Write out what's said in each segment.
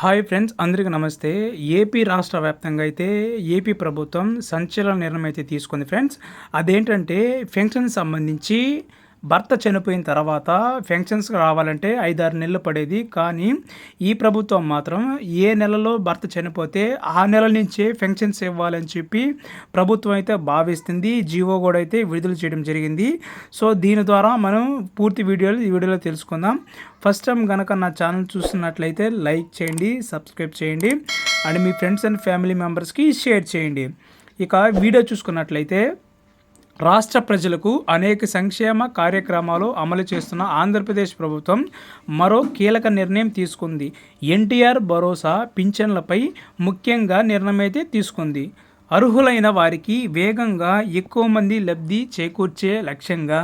Hi friends అందరికీ నమస్తే. AP రాష్ట్ర వ్యాప్తంగా అయితే ఏపీ ప్రభుత్వం సంచలన నిర్ణయం అయితే తీసుకుంది ఫ్రెండ్స్. అదేంటంటే పెన్షన్ సంబంధించి భర్త చనిపోయిన తర్వాత పెన్షన్స్ రావాలంటే ఐదారు నెలలు పడేది. కానీ ఈ ప్రభుత్వం మాత్రం ఏ నెలలో భర్త చనిపోతే ఆ నెల నుంచే పెన్షన్స్ ఇవ్వాలని చెప్పి ప్రభుత్వం అయితే భావిస్తుంది. జీవో కూడా అయితే విడుదల చేయడం జరిగింది. సో దీని ద్వారా మనం పూర్తి వీడియోలు ఈ వీడియోలో తెలుసుకుందాం. ఫస్ట్ టైం కనుక నా ఛానల్ చూస్తున్నట్లయితే లైక్ చేయండి సబ్స్క్రైబ్ చేయండి అండ్ మీ ఫ్రెండ్స్ అండ్ ఫ్యామిలీ మెంబర్స్కి షేర్ చేయండి. ఇక వీడియో చూసుకున్నట్లయితే రాష్ట్ర ప్రజలకు అనేక సంక్షేమ కార్యక్రమాలు అమలు చేస్తున్న ఆంధ్రప్రదేశ్ ప్రభుత్వం మరో కీలక నిర్ణయం తీసుకుంది. ఎన్టీఆర్ భరోసా పింఛన్లపై ముఖ్యంగా నిర్ణయం అయితే తీసుకుంది. అర్హులైన వారికి వేగంగా ఎక్కువ మంది లబ్ధి చేకూర్చే లక్ష్యంగా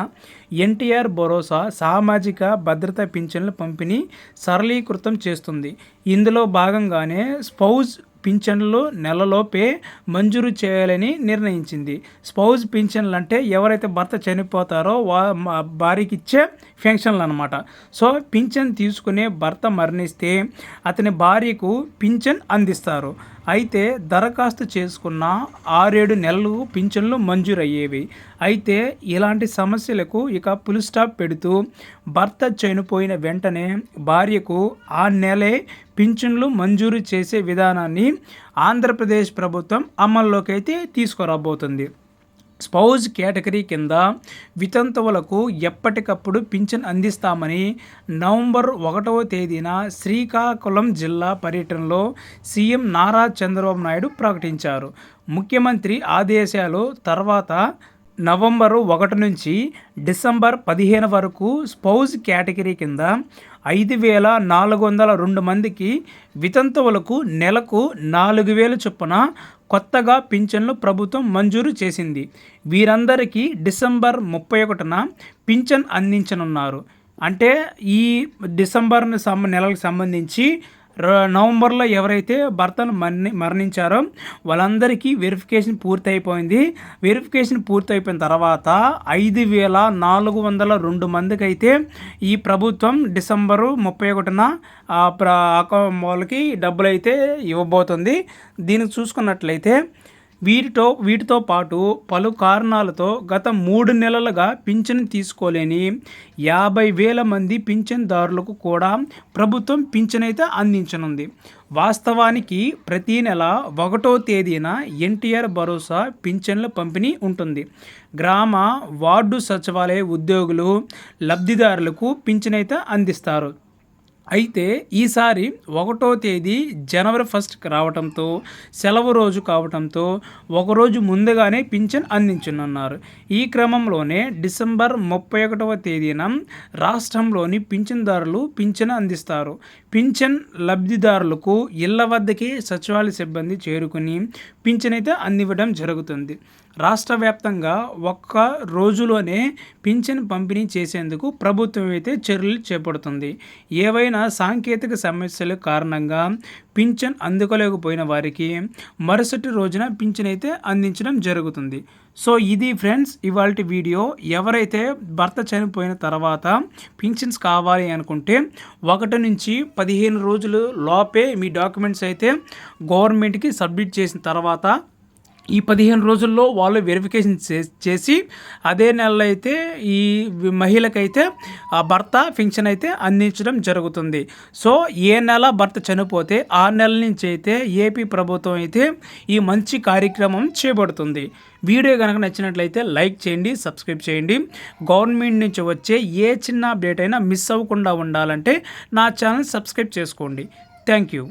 ఎన్టీఆర్ భరోసా సామాజిక భద్రత పింఛన్ల పంపిణీ సరళీకృతం చేస్తుంది. ఇందులో భాగంగానే స్పౌజ్ పింఛన్లు నెలలోపే మంజూరు చేయాలని నిర్ణయించింది. స్పౌజ్ పింఛన్లు అంటే ఎవరైతే భర్త చనిపోతారో వా భార్యకి ఇచ్చే పెన్షన్లు అనమాట సో పింఛన్ తీసుకునే భర్త మరణిస్తే అతని భార్యకు పింఛన్ అందిస్తారు. అయితే దరఖాస్తు చేసుకున్న ఆరేడు నెలలు పింఛన్లు మంజూరయ్యేవి. అయితే ఇలాంటి సమస్యలకు ఇక పుల్ స్టాప్ పెడుతూ భర్త చనిపోయిన వెంటనే భార్యకు ఆ నెలే పింఛన్లు మంజూరు చేసే విధానాన్ని ఆంధ్రప్రదేశ్ ప్రభుత్వం అమల్లోకి అయితే తీసుకురాబోతుంది. స్పౌజ్ కేటగిరీ కింద వితంతువులకు ఎప్పటికప్పుడు పింఛన్ అందిస్తామని నవంబర్ ఒకటవ తేదీన శ్రీకాకుళం జిల్లా పర్యటనలో సీఎం నారా చంద్రబాబు నాయుడు ప్రకటించారు. ముఖ్యమంత్రి ఆదేశాలు తర్వాత నవంబరు ఒకటి నుంచి డిసెంబర్ పదిహేను వరకు స్పౌజ్ కేటగిరీ కింద ఐదు వేల నాలుగు వందల రెండు మందికి వితంతువులకు నెలకు నాలుగు వేల చొప్పున కొత్తగా పింఛన్లు ప్రభుత్వం మంజూరు చేసింది. వీరందరికీ డిసెంబర్ ముప్పై ఒకటిన పింఛన్ అందించనున్నారు. అంటే ఈ డిసెంబర్ నెలకు సంబంధించి నవంబర్లో ఎవరైతే భర్తను మరణి మరణించారో వాళ్ళందరికీ వెరిఫికేషన్ పూర్తయిపోయింది. వెరిఫికేషన్ పూర్తయిపోయిన తర్వాత ఐదు వేల నాలుగు వందల రెండు మందికి అయితే ఈ ప్రభుత్వం డిసెంబరు ముప్పై ఒకటిన వాళ్ళకి డబ్బులు అయితే ఇవ్వబోతుంది. దీనికి చూసుకున్నట్లయితే వీటితో వీటితో పాటు పలు కారణాలతో గత మూడు నెలలుగా పింఛను తీసుకోలేని యాభై వేల మంది పింఛన్దారులకు కూడా ప్రభుత్వం పింఛన్ అయితే అందించనుంది. వాస్తవానికి ప్రతీ నెల ఒకటో తేదీన ఎన్టీఆర్ భరోసా పింఛన్ల పంపిణీ ఉంటుంది. గ్రామ వార్డు సచివాలయ ఉద్యోగులు లబ్ధిదారులకు పింఛన్ అయితే అందిస్తారు. అయితే ఈసారి ఒకటో తేదీ జనవరి ఫస్ట్కి రావడంతో సెలవు రోజు కావడంతో ఒకరోజు ముందుగానే పింఛన్ అందించనున్నారు. ఈ క్రమంలోనే డిసెంబర్ ముప్పై ఒకటవ తేదీన రాష్ట్రంలోని పింఛన్దారులు పింఛన్ అందిస్తారు. పింఛన్ లబ్ధిదారులకు ఇళ్ళ వద్దకే సచివాలయ సిబ్బంది చేరుకుని పింఛన్ అయితే అందివ్వడం జరుగుతుంది. రాష్ట్ర వ్యాప్తంగా ఒక్క రోజులోనే పింఛన్ పంపిణీ చేసేందుకు ప్రభుత్వం అయితే చర్యలు చేపడుతుంది. ఏవైనా సాంకేతిక సమస్యల కారణంగా పింఛన్ అందుకోలేకపోయిన వారికి మరుసటి రోజున పింఛన్ అయితే అందించడం జరుగుతుంది. సో ఇది ఫ్రెండ్స్ ఇవాళ వీడియో. ఎవరైతే భర్త చనిపోయిన తర్వాత పింఛన్స్ కావాలి అనుకుంటే ఒకటి నుంచి పదిహేను రోజులు లోపే మీ డాక్యుమెంట్స్ అయితే గవర్నమెంట్కి సబ్మిట్ చేసిన తర్వాత ఈ పదిహేను రోజుల్లో వాళ్ళు వెరిఫికేషన్ చేసి అదే నెలలో అయితే ఈ మహిళకైతే ఆ భర్త పింఛన్ అయితే అందించడం జరుగుతుంది. సో ఏ నెల భర్త చనిపోతే ఆ నెల నుంచి అయితే ఏపీ ప్రభుత్వం అయితే ఈ మంచి కార్యక్రమం చేపడుతుంది. వీడియో కనుక నచ్చినట్లయితే లైక్ చేయండి సబ్స్క్రైబ్ చేయండి. గవర్నమెంట్ నుంచి వచ్చే ఏ చిన్న అప్డేట్ అయినా మిస్ అవ్వకుండా ఉండాలంటే నా ఛానల్ సబ్స్క్రైబ్ చేసుకోండి. Thank you.